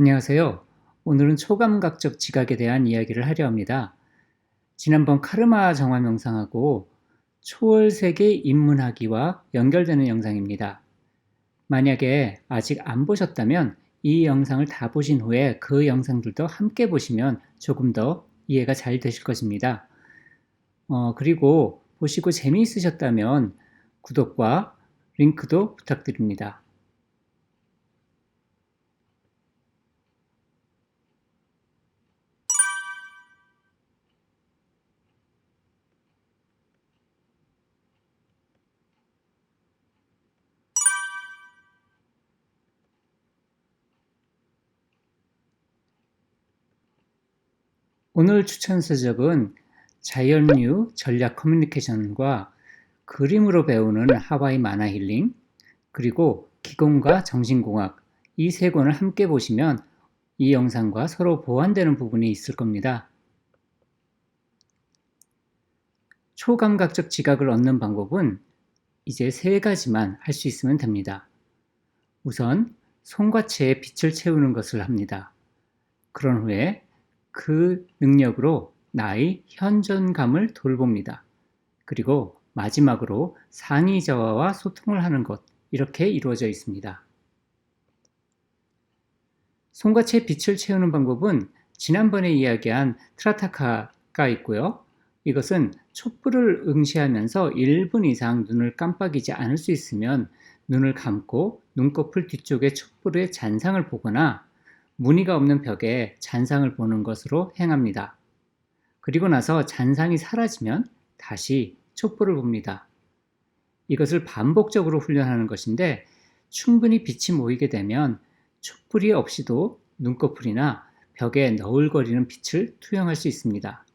안녕하세요. 오늘은 초감각적 지각에 대한 이야기를 하려 합니다. 지난번 카르마 정화 명상하고 초월 세계 입문하기와 연결되는 영상입니다. 만약에 아직 안 보셨다면 이 영상을 다 보신 후에 그 영상들도 함께 보시면 조금 더 이해가 잘 되실 것입니다. 어, 그리고 보시고 재미있으셨다면 구독과 링크도 부탁드립니다. 오늘 추천 서적은 자연류 전략 커뮤니케이션과 그림으로 배우는 하와이 만화 힐링, 그리고 기공과 정신공학 이 세 권을 함께 보시면 이 영상과 서로 보완되는 부분이 있을 겁니다. 초감각적 지각을 얻는 방법은 이제 세 가지만 할 수 있으면 됩니다. 우선 손과 체에 빛을 채우는 것을 합니다. 그런 후에 그 능력으로 나의 현존감을 돌봅니다. 그리고 마지막으로 상의자와와 소통을 하는 것, 이렇게 이루어져 있습니다. 손과 채 빛을 채우는 방법은 지난번에 이야기한 트라타카가 있고요. 이것은 촛불을 응시하면서 1분 이상 눈을 깜빡이지 않을 수 있으면 눈을 감고 눈꺼풀 뒤쪽에 촛불의 잔상을 보거나 무늬가 없는 벽에 잔상을 보는 것으로 행합니다. 그리고 나서 잔상이 사라지면 다시 촛불을 봅니다. 이것을 반복적으로 훈련하는 것인데 충분히 빛이 모이게 되면 촛불이 없이도 눈꺼풀이나 벽에 너울거리는 빛을 투영할 수 있습니다.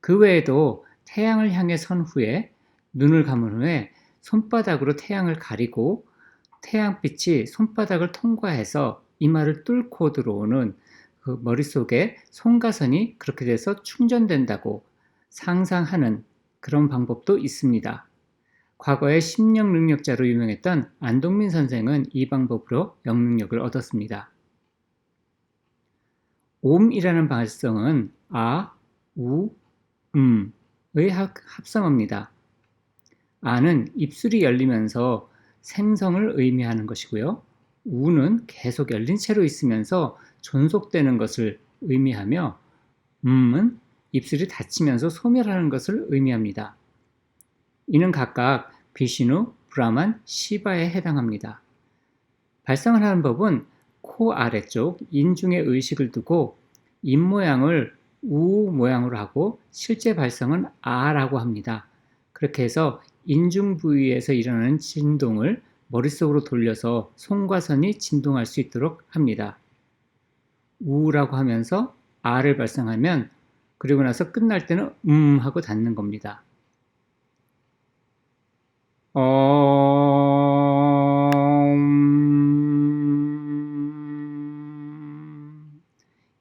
그 외에도 태양을 향해 선 후에 눈을 감은 후에 손바닥으로 태양을 가리고 태양빛이 손바닥을 통과해서 이마를 뚫고 들어오는 그 머릿속에 송가선이 그렇게 돼서 충전된다고 상상하는 그런 방법도 있습니다. 과거에 심령 능력자로 유명했던 안동민 선생은 이 방법으로 영능력을 얻었습니다. 옴이라는 발성은 아, 우, 음의 합성어입니다. 아는 입술이 열리면서 생성을 의미하는 것이고요. 우는 계속 열린 채로 있으면서 존속되는 것을 의미하며 음은 입술이 닫히면서 소멸하는 것을 의미합니다. 이는 각각 비시누, 브라만, 시바에 해당합니다. 발성을 하는 법은 코 아래쪽 인중에 의식을 두고 입 모양을 우 모양으로 하고 실제 발성은 아라고 합니다. 그렇게 해서 인중 부위에서 일어나는 진동을 머릿속으로 돌려서 손과 선이 진동할 수 있도록 합니다. 우라고 하면서 아를 발성하면 그리고 나서 끝날 때는 음 하고 닫는 겁니다. 어...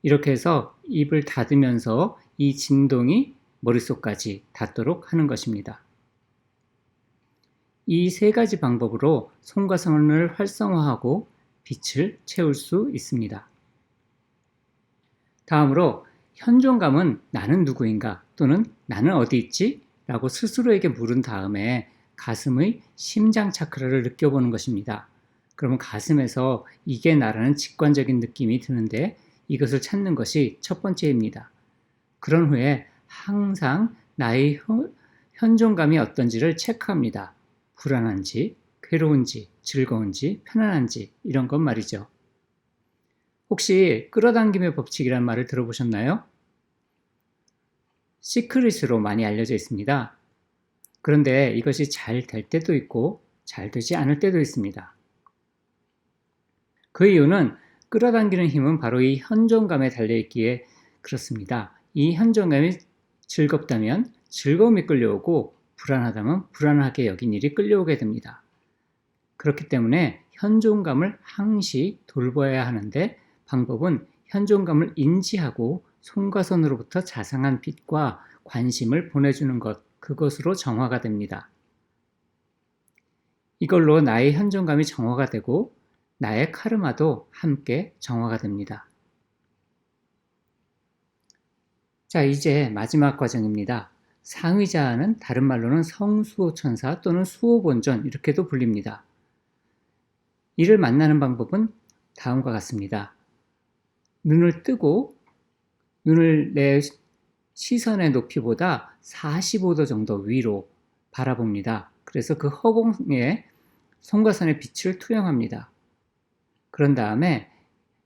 이렇게 해서 입을 닫으면서 이 진동이 머릿속까지 닿도록 하는 것입니다. 이 세 가지 방법으로 손과 선을 활성화하고 빛을 채울 수 있습니다. 다음으로 현존감은 나는 누구인가 또는 나는 어디 있지? 라고 스스로에게 물은 다음에 가슴의 심장 차크라를 느껴보는 것입니다. 그러면 가슴에서 이게 나라는 직관적인 느낌이 드는데 이것을 찾는 것이 첫 번째입니다. 그런 후에 항상 나의 현존감이 어떤지를 체크합니다. 불안한지, 괴로운지, 즐거운지, 편안한지 이런 것 말이죠. 혹시 끌어당김의 법칙이란 말을 들어보셨나요? 시크릿으로 많이 알려져 있습니다. 그런데 이것이 잘 될 때도 있고 잘 되지 않을 때도 있습니다. 그 이유는 끌어당기는 힘은 바로 이 현존감에 달려있기에 그렇습니다. 이 현존감이 즐겁다면 즐거움이 끌려오고 불안하다면 불안하게 여긴 일이 끌려오게 됩니다. 그렇기 때문에 현존감을 항시 돌봐야 하는데 방법은 현존감을 인지하고 손과 손으로부터 자상한 빛과 관심을 보내주는 것, 그것으로 정화가 됩니다. 이걸로 나의 현존감이 정화가 되고 나의 카르마도 함께 정화가 됩니다. 자, 이제 마지막 과정입니다. 상위자는 다른 말로는 성수호천사 또는 수호본전 이렇게도 불립니다. 이를 만나는 방법은 다음과 같습니다. 눈을 뜨고 눈을 내 시선의 높이보다 45도 정도 위로 바라봅니다. 그래서 그 허공에 송가선의 빛을 투영합니다. 그런 다음에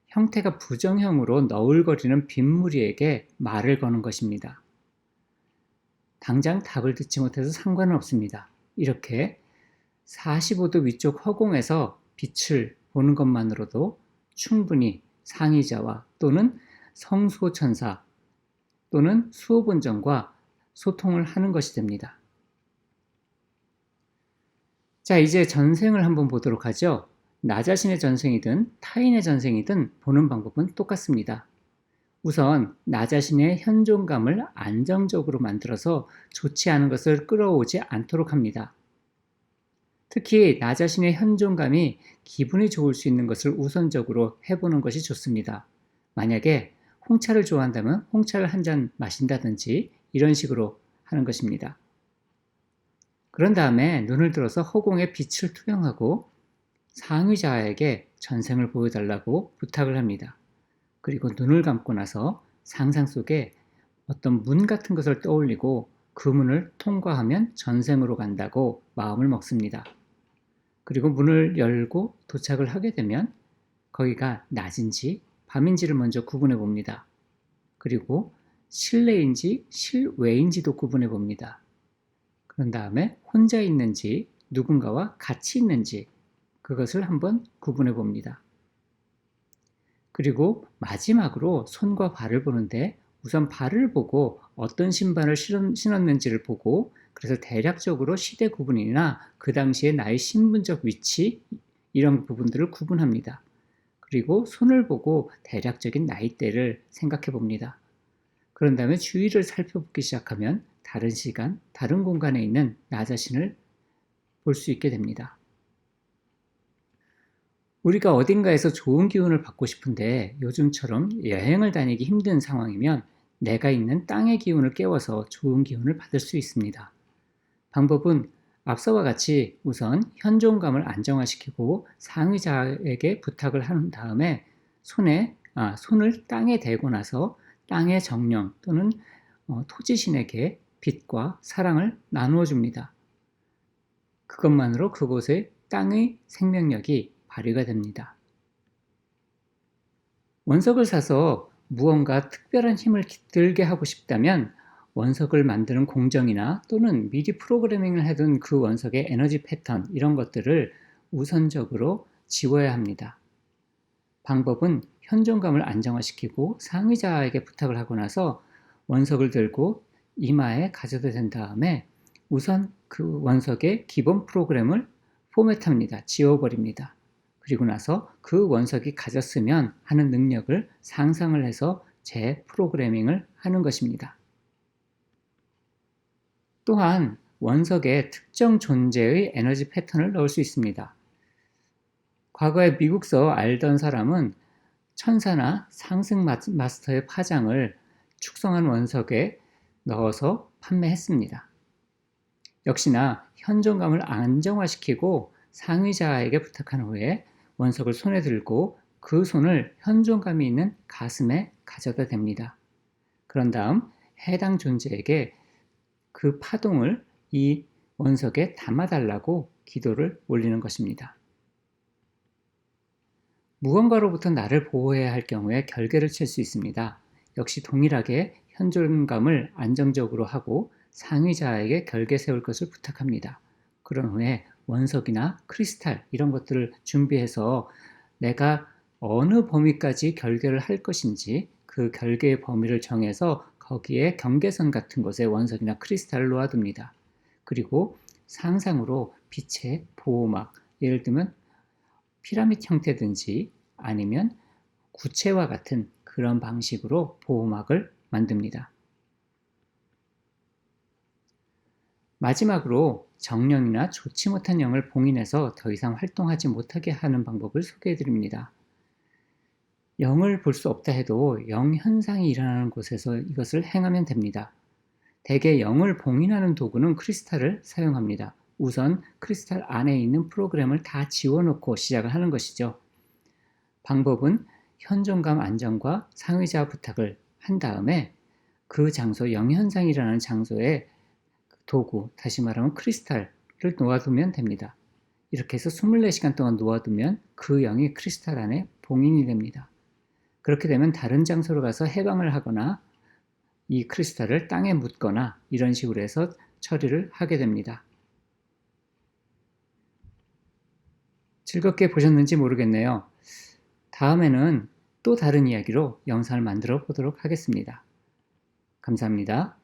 형태가 부정형으로 너울거리는 빗무리에게 말을 거는 것입니다. 당장 답을 듣지 못해서 상관은 없습니다. 이렇게 45도 위쪽 허공에서 빛을 보는 것만으로도 충분히 상의자와 또는 성수천사 또는 수호본전과 소통을 하는 것이 됩니다. 자, 이제 전생을 한번 보도록 하죠. 나 자신의 전생이든 타인의 전생이든 보는 방법은 똑같습니다. 우선 나 자신의 현존감을 안정적으로 만들어서 좋지 않은 것을 끌어오지 않도록 합니다. 특히 나 자신의 현존감이 기분이 좋을 수 있는 것을 우선적으로 해보는 것이 좋습니다. 만약에 홍차를 좋아한다면 홍차를 한 잔 마신다든지 이런 식으로 하는 것입니다. 그런 다음에 눈을 들어서 허공에 빛을 투영하고 상위자에게 전생을 보여달라고 부탁을 합니다. 그리고 눈을 감고 나서 상상 속에 어떤 문 같은 것을 떠올리고 그 문을 통과하면 전생으로 간다고 마음을 먹습니다. 그리고 문을 열고 도착을 하게 되면 거기가 낮인지 밤인지를 먼저 구분해 봅니다. 그리고 실내인지 실외인지도 구분해 봅니다. 그런 다음에 혼자 있는지 누군가와 같이 있는지 그것을 한번 구분해 봅니다. 그리고 마지막으로 손과 발을 보는데 우선 발을 보고 어떤 신발을 신었는지를 보고 그래서 대략적으로 시대 구분이나 그 당시에 나의 신분적 위치 이런 부분들을 구분합니다. 그리고 손을 보고 대략적인 나이대를 생각해 봅니다. 그런 다음에 주위를 살펴보기 시작하면 다른 시간, 다른 공간에 있는 나 자신을 볼 수 있게 됩니다. 우리가 어딘가에서 좋은 기운을 받고 싶은데 요즘처럼 여행을 다니기 힘든 상황이면 내가 있는 땅의 기운을 깨워서 좋은 기운을 받을 수 있습니다. 방법은 앞서와 같이 우선 현존감을 안정화시키고 상위자에게 부탁을 한 다음에 손에 아, 손을 땅에 대고 나서 땅의 정령 또는 어, 토지신에게 빛과 사랑을 나누어 줍니다. 그것만으로 그곳에 땅의 생명력이 발휘가 됩니다. 원석을 사서 무언가 특별한 힘을 들게 하고 싶다면 원석을 만드는 공정이나 또는 미리 프로그래밍을 해둔 그 원석의 에너지 패턴 이런 것들을 우선적으로 지워야 합니다. 방법은 현존감을 안정화시키고 상위자에게 부탁을 하고 나서 원석을 들고 이마에 가져다 댄 다음에 우선 그 원석의 기본 프로그램을 포맷합니다. 지워버립니다. 그리고 나서 그 원석이 가졌으면 하는 능력을 상상을 해서 재 프로그래밍을 하는 것입니다. 또한 원석에 특정 존재의 에너지 패턴을 넣을 수 있습니다. 과거에 미국서 알던 사람은 천사나 상승 마스터의 파장을 축성한 원석에 넣어서 판매했습니다. 역시나 현존감을 안정화시키고 상위자에게 부탁한 후에 원석을 손에 들고 그 손을 현존감이 있는 가슴에 가져다 댑니다. 그런 다음 해당 존재에게 그 파동을 이 원석에 담아달라고 기도를 올리는 것입니다. 무언가로부터 나를 보호해야 할 경우에 결계를 칠 수 있습니다. 역시 동일하게 현존감을 안정적으로 하고 상위자에게 결계 세울 것을 부탁합니다. 그런 후에 원석이나 크리스탈 이런 것들을 준비해서 내가 어느 범위까지 결계를 할 것인지 그 결계의 범위를 정해서 거기에 경계선 같은 곳에 원석이나 크리스탈을 놓아둡니다. 그리고 상상으로 빛의 보호막, 예를 들면 피라미드 형태든지 아니면 구체와 같은 그런 방식으로 보호막을 만듭니다. 마지막으로 정령이나 좋지 못한 영을 봉인해서 더 이상 활동하지 못하게 하는 방법을 소개해 드립니다. 영을 볼 수 없다 해도 영 현상이 일어나는 곳에서 이것을 행하면 됩니다. 대개 영을 봉인하는 도구는 크리스탈을 사용합니다. 우선 크리스탈 안에 있는 프로그램을 다 지워놓고 시작을 하는 것이죠. 방법은 현존감 안정과 상의자 부탁을 한 다음에 그 장소, 영현상이라는 장소에 도구, 다시 말하면 크리스탈을 놓아두면 됩니다. 이렇게 해서 24시간 동안 놓아두면 그 영이 크리스탈 안에 봉인이 됩니다. 그렇게 되면 다른 장소로 가서 해방을 하거나 이 크리스탈을 땅에 묻거나 이런 식으로 해서 처리를 하게 됩니다. 즐겁게 보셨는지 모르겠네요. 다음에는 또 다른 이야기로 영상을 만들어 보도록 하겠습니다. 감사합니다.